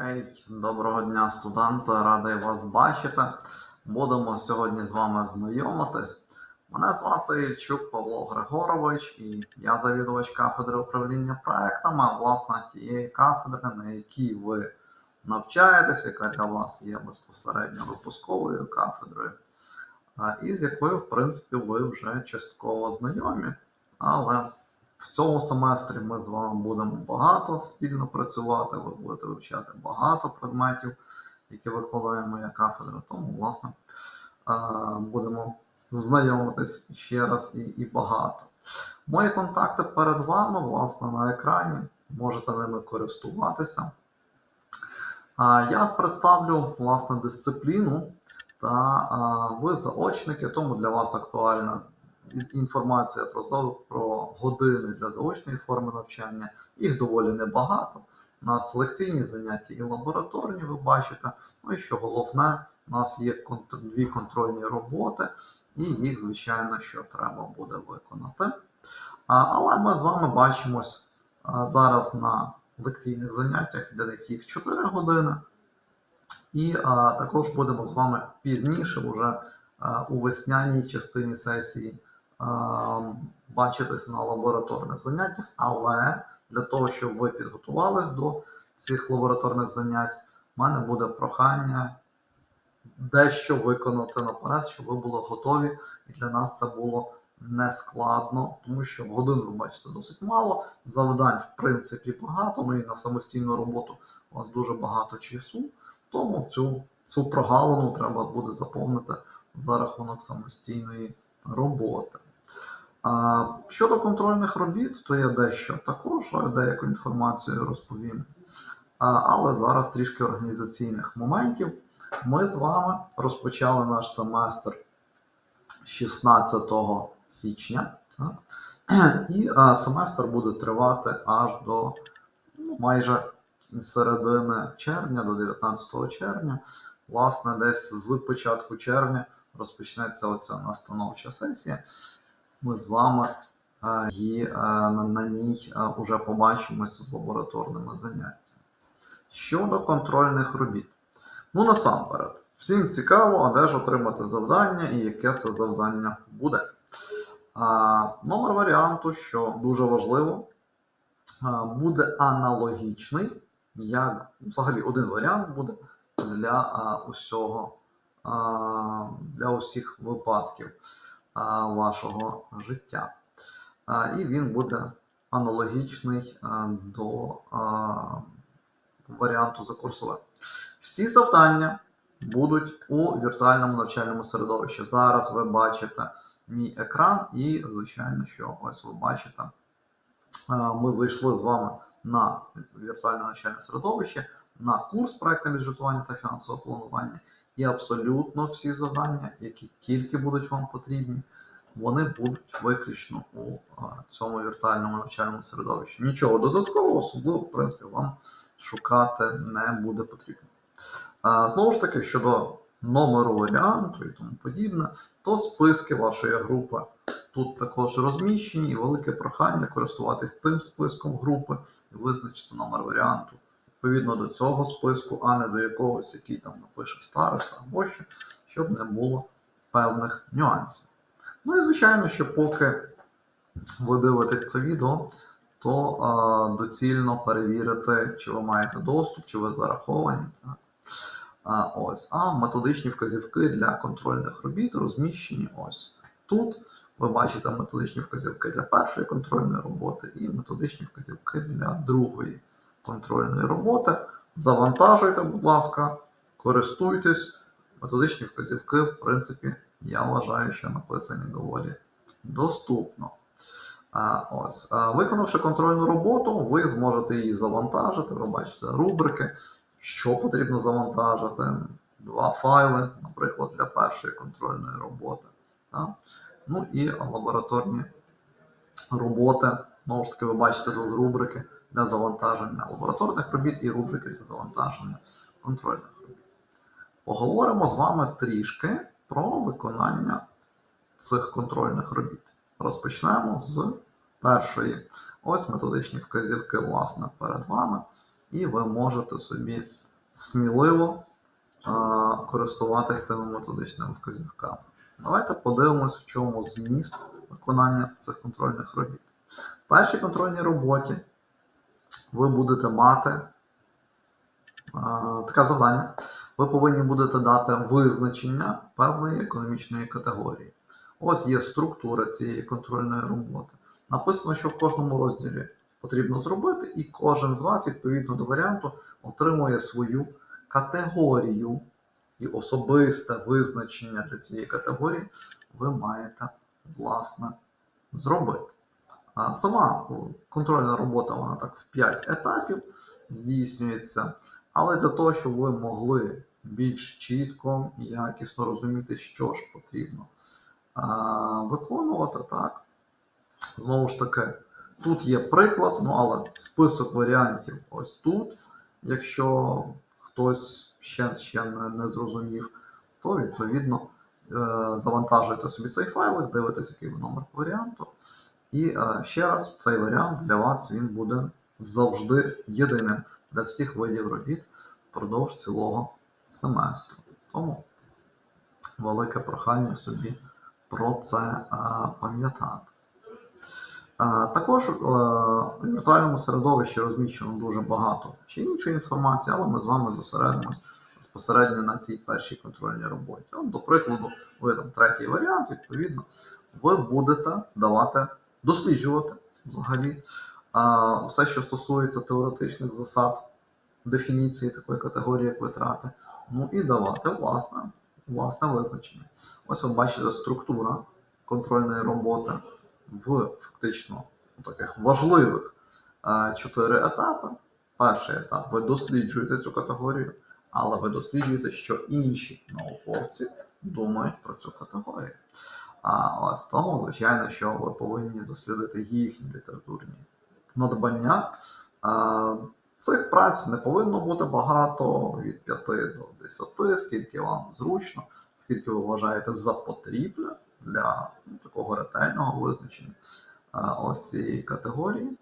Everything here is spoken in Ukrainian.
Окей, доброго дня, студенти, радий вас бачити. Будемо сьогодні з вами знайомитись. Мене звати Ільчук Павло Григорович, і я завідувач кафедри управління проектами, власне тієї кафедри, на якій ви навчаєтесь, яка для вас є безпосередньо випусковою кафедрою, і з якою, в принципі, ви вже частково знайомі. Але в цьому семестрі ми з вами будемо багато спільно працювати, ви будете вивчати багато предметів, які викладає моя кафедра. Тому, власне, е, будемо знайомитись ще раз і, і багато. Мої контакти перед вами, власне, на екрані. Можете ними користуватися. Я представлю власне дисципліну та ви заочники, тому для вас актуальна інформація про, про години для заочної форми навчання. Їх доволі небагато. У нас лекційні заняття і лабораторні, ви бачите. Ну і що головне, у нас є дві контрольні роботи, і їх, звичайно, що треба буде виконати. Але ми з вами бачимось зараз на лекційних заняттях, для яких 4 години. І а, також будемо з вами пізніше, вже а, у весняній частині сесії, бачитись на лабораторних заняттях. Але для того, щоб ви підготувались до цих лабораторних занять, в мене буде прохання дещо виконати наперед, щоб ви були готові, і для нас це було не складно, тому що годин ви бачите досить мало. Завдань, в принципі, багато. Ну і на самостійну роботу у вас дуже багато часу. Тому цю, цю прогалину треба буде заповнити за рахунок самостійної роботи. А, щодо контрольних робіт, то я дещо також деяку інформацію розповім. Але зараз трішки організаційних моментів. Ми з вами розпочали наш семестр 16 січня. І а, семестр буде тривати аж до ну, майже середини червня, до 19 червня. Власне, десь з початку червня розпочнеться оця настановча сесія. Ми з вами е, і е, на, ній е, уже побачимося з лабораторними заняттями. Щодо контрольних робіт. Ну, насамперед, всім цікаво, а де ж отримати завдання і яке це завдання буде. А, номер варіанту, що дуже важливо, буде аналогічний, як взагалі один варіант буде для усього, для усіх випадків вашого життя. І він буде аналогічний до варіанту за курсовим. Всі завдання будуть у віртуальному навчальному середовищі. Зараз ви бачите мій екран, і, звичайно, що ось ви бачите, е, ми зайшли з вами на віртуальне навчальне середовище, на курс проектне бюджетування та фінансового планування. І абсолютно всі завдання, які тільки будуть вам потрібні, вони будуть виключно у цьому віртуальному навчальному середовищі. Нічого додаткового, особливо, в принципі, вам шукати не буде потрібно. Знову ж таки, щодо номеру варіанту і тому подібне, то списки вашої групи тут також розміщені, і велике прохання користуватись тим списком групи і визначити номер варіанту відповідно до цього списку, а не до якогось, який там напише староста або що, щоб не було певних нюансів. Ну і звичайно, що поки ви дивитесь це відео, то а, доцільно перевірити, чи ви маєте доступ, чи ви зараховані. Так? А, ось. а методичні вказівки для контрольних робіт розміщені ось тут. Ви бачите методичні вказівки для першої контрольної роботи і методичні вказівки для другої контрольної роботи. Завантажуйте, будь ласка, користуйтесь. Методичні вказівки, в принципі, я вважаю, що написані доволі доступно. Ось. Виконавши контрольну роботу, ви зможете її завантажити. Ви бачите рубрики, що потрібно завантажити. Два файли, наприклад, для першої контрольної роботи. Ну і лабораторні роботи. Знову ж таки, ви бачите тут рубрики для завантаження лабораторних робіт і рубрики для завантаження контрольних робіт. Поговоримо з вами трішки про виконання цих контрольних робіт. Розпочнемо з першої. Ось методичні вказівки, власне, перед вами, і ви можете собі сміливо е, користуватися цими методичними вказівками. Давайте подивимось, в чому зміст виконання цих контрольних робіт. В першій контрольній роботі ви будете мати е, таке завдання. Ви повинні будете дати визначення певної економічної категорії. Ось є структура цієї контрольної роботи. Написано, що в кожному розділі потрібно зробити, і кожен з вас, відповідно до варіанту, отримує свою категорію і особисте визначення для цієї категорії ви маєте, власне, зробити. Сама контрольна робота, вона так в 5 етапів здійснюється, але для того, щоб ви могли більш чітко і якісно розуміти, що ж потрібно виконувати, так. Знову ж таки, тут є приклад, ну але список варіантів ось тут. Якщо хтось ще, ще не, не зрозумів, то відповідно е, завантажуєте собі цей файлик, дивитесь, який номер варіанту. І е, ще раз, цей варіант для вас він буде завжди єдиним для всіх видів робіт впродовж цілого семестру. Тому велике прохання собі про це е, пам'ятати. Е, Також в віртуальному середовищі розміщено дуже багато ще іншої інформації, але ми з вами зосередимось безпосередньо на цій першій контрольній роботі. От, до прикладу, ви там третій варіант, відповідно, ви будете давати досліджувати взагалі е, все, що стосується теоретичних засад дефініції такої категорії, як витрати, ну і давати власне, власне визначення. Ось ви бачите структура контрольної роботи в фактично таких важливих е, чотири етапи. Перший етап ви досліджуєте цю категорію, але ви досліджуєте, що інші науковці думають про цю категорію. А ось тому, звичайно, що ви повинні дослідити їхні літературні надбання. Цих праць не повинно бути багато від 5 до 10, скільки вам зручно, скільки ви вважаєте за потрібне для ну, такого ретельного визначення ось цієї категорії.